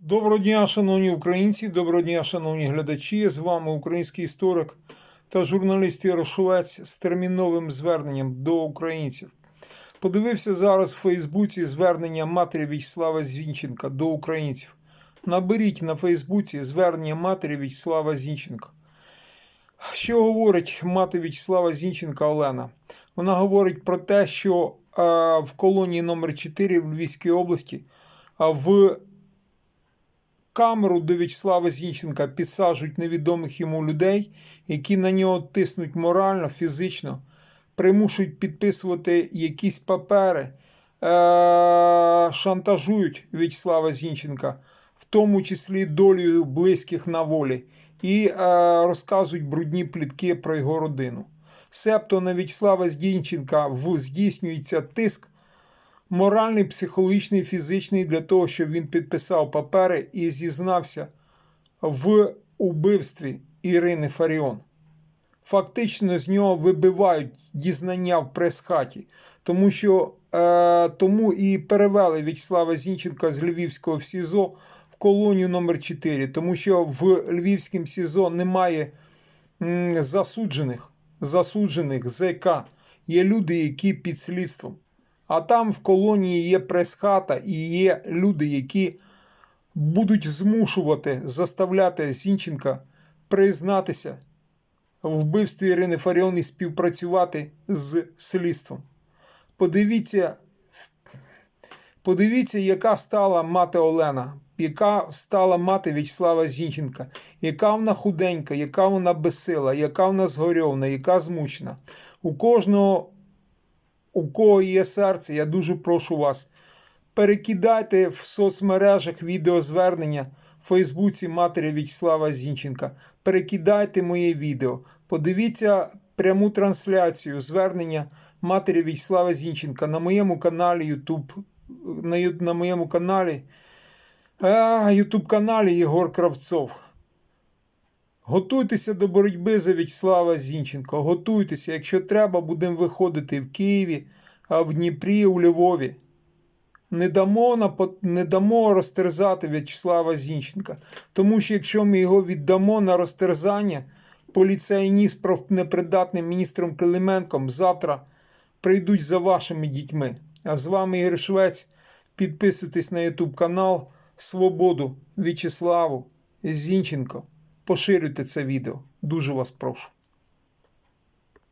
Доброго дня, шановні українці, доброго дня, шановні глядачі. З вами український історик та журналіст Ярошовець з терміновим зверненням до українців. Подивився зараз в Фейсбуці звернення матері В'ячеслава Зінченка до українців. Наберіть на Фейсбуці звернення матері В'ячеслава Зінченка. Що говорить мати В'ячеслава Зінченка Олена? Вона говорить про те, що е, в колонії номер 4 в Львівській області а, в камеру до В'ячеслава Зінченка підсаджують невідомих йому людей, які на нього тиснуть морально, фізично, примушують підписувати якісь папери, е- шантажують В'ячеслава Зінченка, в тому числі долею близьких на волі, і е- розказують брудні плітки про його родину. Себто на В'ячеслава Зінченка здійснюється тиск моральний, психологічний, фізичний для того, щоб він підписав папери і зізнався в убивстві Ірини Фаріон. Фактично з нього вибивають дізнання в прес-хаті, тому що е, тому і перевели В'ячеслава Зінченка з Львівського в СІЗО в колонію номер 4 тому що в Львівському СІЗО немає м, засуджених, засуджених ЗК. Є люди, які під слідством. А там в колонії є прес-хата і є люди, які будуть змушувати заставляти Зінченка признатися в вбивстві Ірини Фаріон і співпрацювати з слідством. Подивіться, подивіться, яка стала мати Олена, яка стала мати В'ячеслава Зінченка, яка вона худенька, яка вона безсила, яка вона згорьовна, яка змучена. У кожного у кого є серце, я дуже прошу вас. Перекидайте в соцмережах відеозвернення в Фейсбуці матері В'ячеслава Зінченка. Перекидайте моє відео. Подивіться пряму трансляцію звернення матері В'ячеслава Зінченка на моєму каналі YouTube. На, на моєму каналі YouTube каналі Єгор Кравцов. Готуйтеся до боротьби за В'ячеслава Зінченка. Готуйтеся, якщо треба, будемо виходити в Києві, а в Дніпрі, у Львові. Не дамо, напо- не дамо розтерзати В'ячеслава Зінченка. Тому що якщо ми його віддамо на розтерзання, поліцейні з профнепридатним міністром Клименком завтра прийдуть за вашими дітьми. А з вами Ігор Швець. Підписуйтесь на YouTube канал Свободу В'ячеславу Зінченко. Поширюйте це відео. Дуже вас прошу.